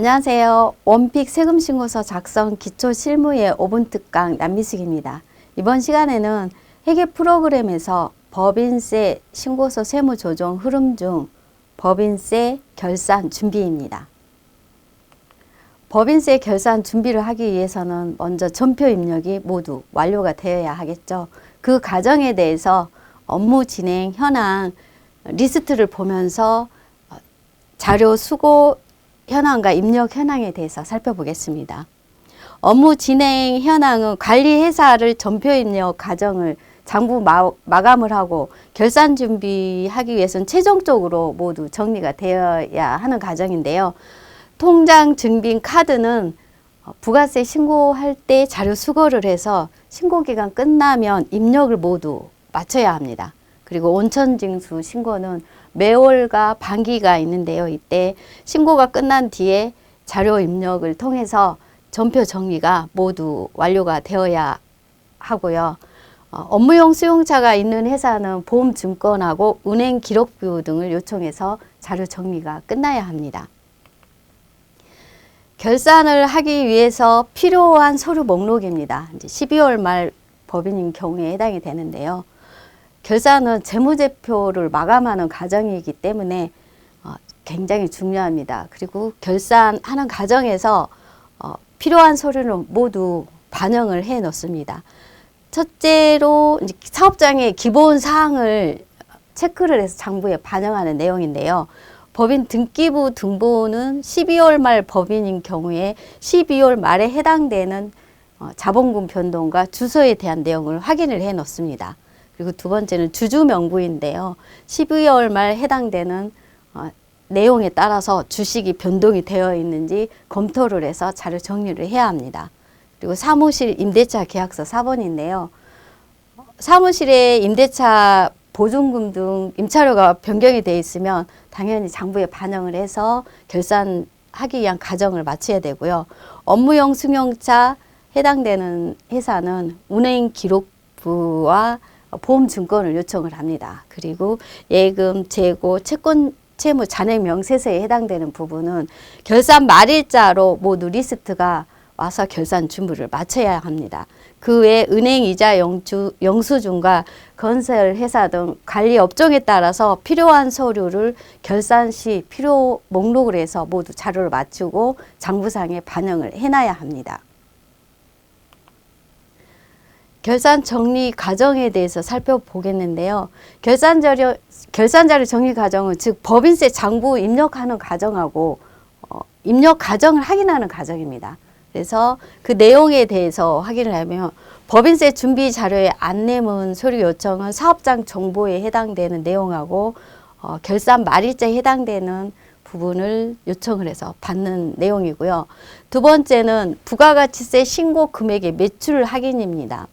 안녕하세요. 원픽 세금신고서 작성 기초 실무의 5분 특강 남미숙입니다. 이번 시간에는 회계 프로그램에서 법인세 신고서 세무 조정 흐름 중 법인세 결산 준비입니다. 법인세 결산 준비를 하기 위해서는 먼저 전표 입력이 모두 완료가 되어야 하겠죠. 그 과정에 대해서 업무 진행 현황 리스트를 보면서 어, 자료 수고 현황과 입력 현황에 대해서 살펴보겠습니다. 업무 진행 현황은 관리 회사를 전표 입력 과정을 장부 마, 마감을 하고 결산 준비하기 위해서는 최종적으로 모두 정리가 되어야 하는 과정인데요. 통장 증빙 카드는 어, 부가세 신고할 때 자료 수거를 해서 신고 기간 끝나면 입력을 모두 마쳐야 합니다. 그리고 온천 징수 신고는 매월과 반기가 있는데요. 이때 신고가 끝난 뒤에 자료 입력을 통해서 전표 정리가 모두 완료가 되어야 하고요. 어, 업무용 수용자가 있는 회사는 보험증권하고 은행 기록부 등을 요청해서 자료 정리가 끝나야 합니다. 결산을 하기 위해서 필요한 서류 목록입니다. 이제 12월 말 법인인 경우에 해당이 되는데요. 결산은 재무제표를 마감하는 과정이기 때문에 어, 굉장히 중요합니다. 그리고 결산하는 과정에서 어, 필요한 서류는 모두 반영을 해 놓습니다. 첫째로 사업장의 기본 사항을 체크를 해서 장부에 반영하는 내용인데요. 법인 등기부 등본은 12월 말 법인인 경우에 12월 말에 해당되는 어, 자본금 변동과 주소에 대한 내용을 확인을 해 놓습니다. 그리고 두 번째는 주주 명부인데요. 12월 말 해당되는 어, 내용에 따라서 주식이 변동이 되어 있는지 검토를 해서 자료 정리를 해야 합니다. 그리고 사무실 임대차 계약서 4번인데요. 사무실에 임대차 보증금 등 임차료가 변경이 돼 있으면 당연히 장부에 반영을 해서 결산하기 위한 과정을 마쳐야 되고요. 업무용 승용차 해당되는 회사는 운행 기록부와 보험 증권을 요청을 합니다. 그리고 예금, 재고, 채권, 채무, 잔액 명세서에 해당되는 부분은 결산 말일자로 모두 리스트가 와서 결산 준비를 마쳐야 합니다. 그 외 은행 이자 영주, 영수증과 건설 회사 등 관리 업종에 따라서 필요한 서류를 결산 시 필요 목록을 해서 모두 자료를 맞추고 장부상에 반영을 해놔야 합니다. 결산 정리 과정에 대해서 살펴보겠는데요. 결산 자료 결산 자료 정리 과정은 즉 법인세 장부 입력하는 과정하고 어, 입력 과정을 확인하는 과정입니다. 그래서 그 내용에 대해서 확인을 하면 법인세 준비 자료의 안내문 서류 요청은 사업장 정보에 해당되는 내용하고 어, 결산 말일자에 해당되는 부분을 요청을 해서 받는 내용이고요. 두 번째는 부가가치세 신고 금액의 매출 확인입니다.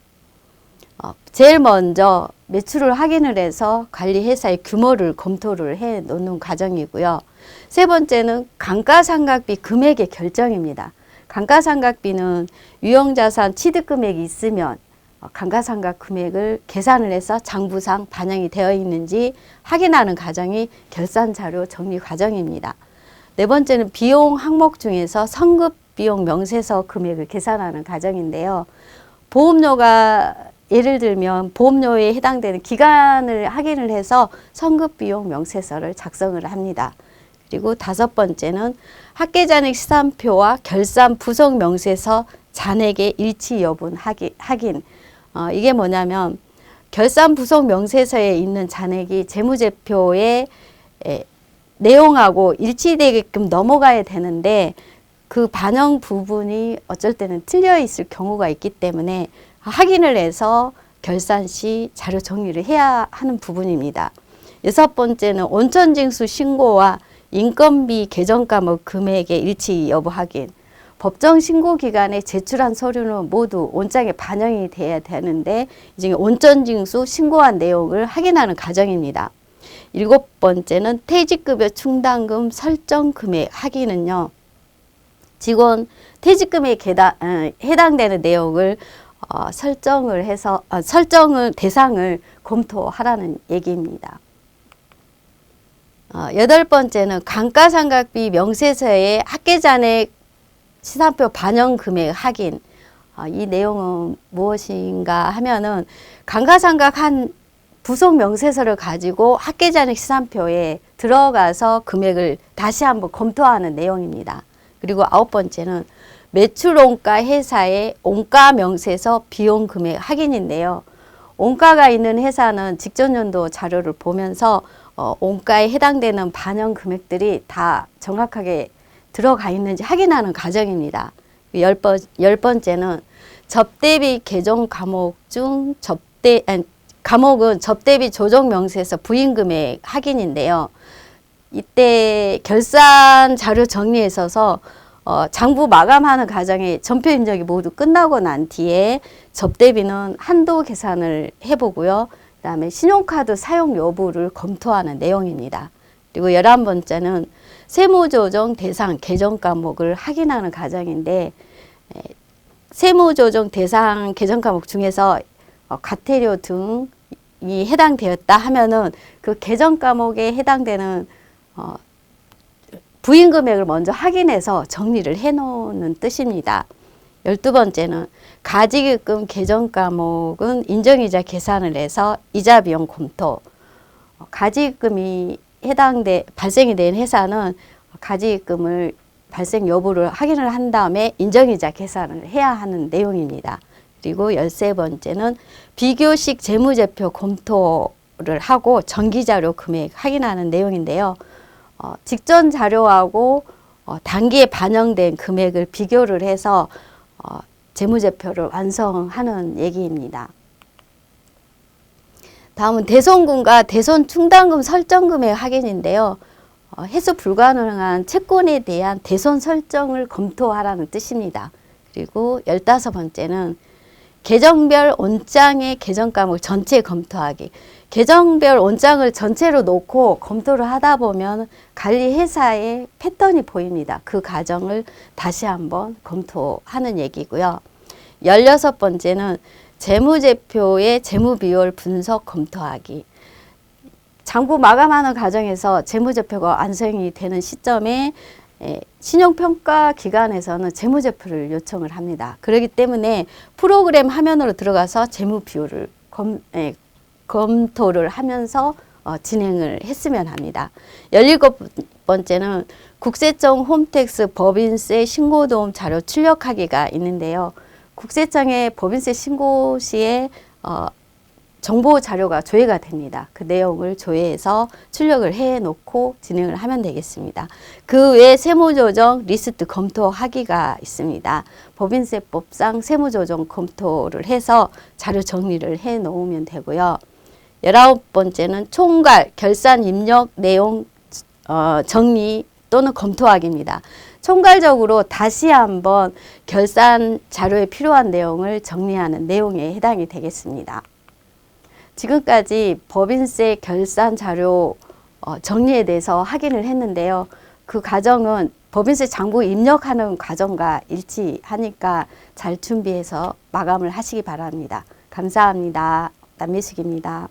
어, 제일 먼저 매출을 확인을 해서 관리 회사의 규모를 검토를 해 놓는 과정이고요. 세 번째는 감가상각비 금액의 결정입니다. 감가상각비는 유형자산 취득 금액이 있으면 어, 감가상각 금액을 계산을 해서 장부상 반영이 되어 있는지 확인하는 과정이 결산 자료 정리 과정입니다. 네 번째는 비용 항목 중에서 성급 비용 명세서 금액을 계산하는 과정인데요. 보험료가 예를 들면 보험료에 해당되는 기간을 확인을 해서 성급 비용 명세서를 작성을 합니다. 그리고 다섯 번째는 학계 잔액 시산표와 결산 부속 명세서 잔액의 일치 확인. 확인. 어, 이게 뭐냐면 결산 부속 명세서에 있는 잔액이 재무제표의 에, 내용하고 일치되게끔 넘어가야 되는데 그 반영 부분이 어쩔 때는 틀려 있을 경우가 있기 때문에 확인을 해서 결산 시 자료 정리를 해야 하는 부분입니다. 여섯 번째는 온천 징수 신고와 인건비 계정 과목 금액의 일치 여부 확인. 법정 신고 기간에 제출한 서류는 모두 온장에 반영이 돼야 되는데 이제 온천징수 신고한 내용을 확인하는 과정입니다. 일곱 번째는 퇴직급여 충당금 설정 금액 확인은요. 직원 퇴직금에 어, 해당되는 내용을 어, 설정을 해서 어, 설정을 대상을 검토하라는 얘기입니다. 어, 여덟 번째는 감가상각비 명세서의 학계잔액 시산표 반영 금액 확인. 어, 이 내용은 무엇인가 하면은 감가상각 한 부속 명세서를 가지고 학계잔액 시산표에 들어가서 금액을 다시 한번 검토하는 내용입니다. 그리고 아홉 번째는 매출 원가 회사의 원가 명세서 비용 금액 확인인데요. 원가가 있는 회사는 직전 연도 자료를 보면서 어, 원가에 해당되는 반영 금액들이 다 정확하게 들어가 있는지 확인하는 과정입니다. 열, 번, 열 번째는 접대비 개정 과목 중 접대, 아니, 과목은 접대비 조정 명세서 부인 금액 확인인데요. 이때 결산 자료 정리에 있어서 어, 장부 마감하는 과정에 전표 입력이 모두 끝나고 난 뒤에 접대비는 한도 계산을 해보고요. 그 다음에 신용카드 사용 여부를 검토하는 내용입니다. 그리고 열한 번째는 세무조정 대상 개정 과목을 확인하는 과정인데 에, 세무조정 대상 개정 과목 중에서 어, 과태료 등이 해당되었다 하면은 그 개정 과목에 해당되는 어, 부인 금액을 먼저 확인해서 정리를 해 놓는 뜻입니다. 열두 번째는 가지기금 개정 과목은 인정이자 계산을 해서 이자 비용 검토. 어, 가지금이 해당돼 발생이 된 회사는 가지금을 발생 여부를 확인을 한 다음에 인정이자 계산을 해야 하는 내용입니다. 그리고 열세 번째는 비교식 재무제표 검토를 하고 정기자료 금액 확인하는 내용인데요. 어, 직전 자료하고 어, 단기에 반영된 금액을 비교를 해서 어, 재무제표를 완성하는 얘기입니다. 다음은 대손금과 대손 충당금 설정금의 확인인데요. 어, 해소 불가능한 채권에 대한 대손 설정을 검토하라는 뜻입니다. 그리고 열다섯 번째는 계정별 원장의 계정 과목 전체 검토하기. 계정별 원장을 전체로 놓고 검토를 하다 보면 관리 회사의 패턴이 보입니다. 그 과정을 다시 한번 검토하는 얘기고요. 열여섯 번째는 재무제표의 재무비율 분석 검토하기. 장부 마감하는 과정에서 재무제표가 완성이 되는 시점에 에, 신용평가 기관에서는 재무제표를 요청을 합니다. 그렇기 때문에 프로그램 화면으로 들어가서 재무 비율을 검, 에, 검토를 하면서 어, 진행을 했으면 합니다. 열일곱 번째는 국세청 홈택스 법인세 신고도움 자료 출력하기가 있는데요. 국세청의 법인세 신고 시에 어, 정보 자료가 조회가 됩니다. 그 내용을 조회해서 출력을 해 놓고 진행을 하면 되겠습니다. 그 외에 세무조정 리스트 검토 하기가 있습니다. 법인세법상 세무조정 검토를 해서 자료 정리를 해 놓으면 되고요. 열아홉 번째는 총괄 결산 입력 내용 어, 정리 또는 검토하기입니다. 총괄적으로 다시 한번 결산 자료에 필요한 내용을 정리하는 내용에 해당이 되겠습니다. 지금까지 법인세 결산 자료 어, 정리에 대해서 확인을 했는데요. 그 과정은 법인세 장부 입력하는 과정과 일치하니까 잘 준비해서 마감을 하시기 바랍니다. 감사합니다. 남미숙입니다.